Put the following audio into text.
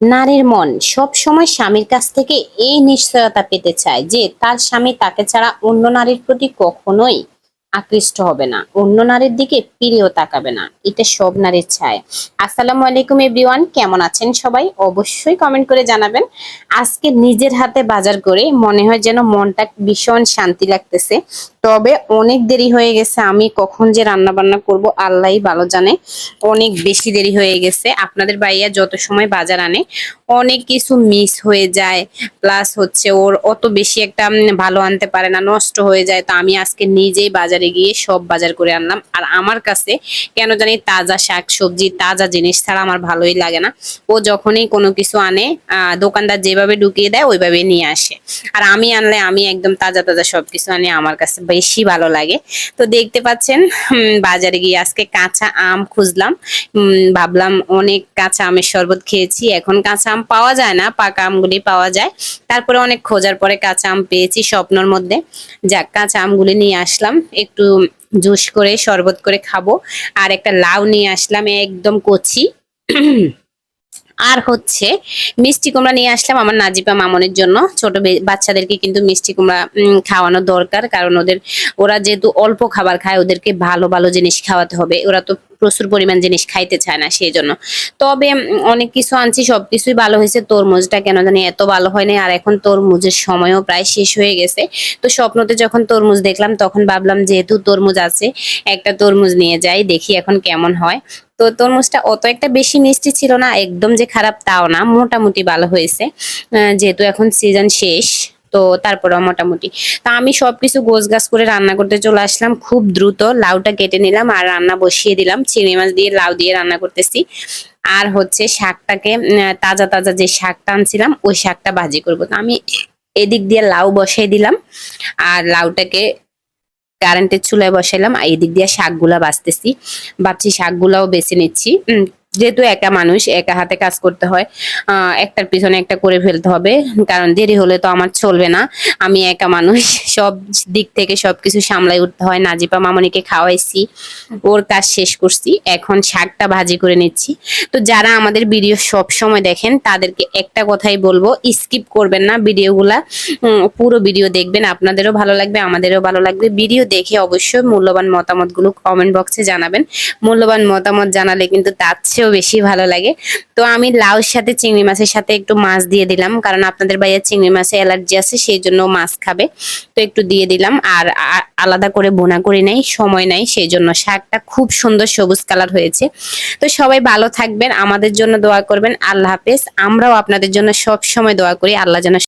নারীর মন। সব সময় স্বামীর কাছ থেকে এই নিশ্চয়তা পেতে চায় যে তার স্বামী তাকে ছাড়া অন্য নারীর প্রতি কখনোই আকৃষ্ট হবে না। অন্য নারীর দিকে ফিরেও তাকাবে না। এটা সব নারীর চায় আসসালামু আলাইকুম এভরিওয়ান, কেমন আছেন সবাই? অবশ্যই কমেন্ট করে জানাবেন। আজকে নিজের হাতে বাজার করে মনে হয় যেন মনটা ভীষণ শান্তি লাগতেছে। তবে অনেক দেরি হয়ে গেছে। আমি কখন যে রান্না বান্না করব আল্লাহই ভালো জানে। অনেক বেশি দেরি হয়ে গেছে। আপনাদের ভাইয়া যত সময় বাজার আনে, অনেক কিছু মিস হয়ে যায়। প্লাস হচ্ছে ওর অত বেশি একটা ভালো আনতে পারে না, নষ্ট হয়ে যায়। তো আমি আজকে নিজেই বাজারে গিয়ে সব বাজার করে আনলাম। আর আমার কাছে কেন জানি তাজা শাক সবজি, তাজা জিনিস ছাড়া আমার ভালোই লাগে না। ও যখনই কোনো কিছু আনে দোকানদার যেভাবে ঢুকিয়ে দেয়, ওইভাবে নিয়ে আসে। আর আমি আনলে আমি একদম তাজা তাজা সবকিছু আনি আমার কাছে। বেশি ভালো লাগে। তো দেখতে পাচ্ছেন বাজারে গিয়ে আজকে কাঁচা আম খুঁজলাম। ভাবলাম অনেক কাঁচা আমের শরবত খেয়েছি, এখন কাঁচা আম পাওয়া যায় না, পাকা আমগুলি পাওয়া যায়। তারপরে অনেক খোঁজার পরে কাঁচা আম পেয়েছি স্বপ্নর মধ্যে। যাক, কাঁচা আমগুলি নিয়ে আসলাম, একটু জুস করে, শরবত করে খাব। আর একটা লাউ নিয়ে আসলাম, একদম কচি। আর হচ্ছে মিষ্টি কুমড়া নিয়ে আসলাম আমার নাজিপা মামনের জন্য। ছোট বাচ্চাদেরকে কিন্তু মিষ্টি কুমড়া খাওয়ানো দরকার, কারণ ওদের, ওরা যেহেতু অল্প খাবার খায়, ওদেরকে ভালো ভালো জিনিস খাওয়াতে হবে। ওরা তো প্রচুর পরিমাণ জিনিস খাইতে চায় না সেই জন্য তবে অনেক কিছু আনছি, সবকিছুই ভালো হয়েছে। তরমুজটা কেন জানি এত ভালো হয়নি, আর এখন তরমুজের সময়ও প্রায় শেষ হয়ে গেছে। তো স্বপ্নতে যখন তরমুজ দেখলাম, তখন ভাবলাম যেহেতু তরমুজ আছে, একটা তরমুজ নিয়ে যাই, দেখি এখন কেমন হয়। তো তরমুজটা অত একটা বেশি মিষ্টি ছিল না, একদম যে খারাপ তাও না, মোটামুটি ভালো হয়েছে। যেহেতু এখন সিজন শেষ, তো তারপরেও মোটামুটি। তা আমি সবকিছু গোছ গাছ করে রান্না করতে চলে আসলাম, খুব দ্রুত লাউটা কেটে নিলাম আর রান্না বসিয়ে দিলাম। চিংড়ি মাছ দিয়ে লাউ দিয়ে রান্না করতেছি। আর হচ্ছে শাকটাকে তাজা তাজা যে শাকটা আনছিলাম, ওই শাকটা ভাজি করব। তো আমি এদিক দিয়ে লাউ বসাই দিলাম। আর লাউটাকে কারেন্টের চুলায় বসাইলাম এই দিক দিয়ে শাকগুলা বাঁচতেছি। ভাবছি শাকগুলাও বেছে নিচ্ছি। যেহেতু একা মানুষ, একা হাতে কাজ করতে হয় একটার পিছনে একটা করে ফেলতে হবে। কারণ দেরি হলে তো আমার চলবে না। আমি একা মানুষ, সব দিক থেকে সবকিছু সামলাই উঠতে হয়। নাজিপা মামনিকে খাওয়াইছি, ওর কাজ শেষ করছি। এখন শাকটা ভাজি করে নিচ্ছি। তো যারা আমাদের ভিডিও সব সময় দেখেন, তাদেরকে একটা কথাই বলব, স্কিপ করবেন না ভিডিওগুলা। পুরো ভিডিও দেখবেন, আপনাদেরও ভালো লাগবে, আমাদেরও ভালো লাগবে। ভিডিও দেখে অবশ্যই মূল্যবান মতামতগুলো কমেন্ট বক্সে জানাবেন। মূল্যবান মতামত জানালে কিন্তু তার চেয়েও বেশি ভালো লাগে। তো আমি লাউর সাথে চিংড়ি মাছের সাথে একটু মাছ দিয়ে দিলাম, কারণ আপনাদের ভাইয়া চিংড়ি মাছে অ্যালার্জি আছে সেই জন্য মাছ খাবে। তো একটু দিয়ে দিলাম, আর আলাদা করে বোনা করে নেই, সময় নাই সেই জন্য শাকটা খুব সুন্দর সবুজ কালার হয়েছে। তো সবাই ভালো থাকবেন, আমাদের জন্য দোয়া করবেন, আল্লাহ হাফেজ। আমরাও আপনাদের জন্য সব সময় দোয়া করি, আল্লাহ যেন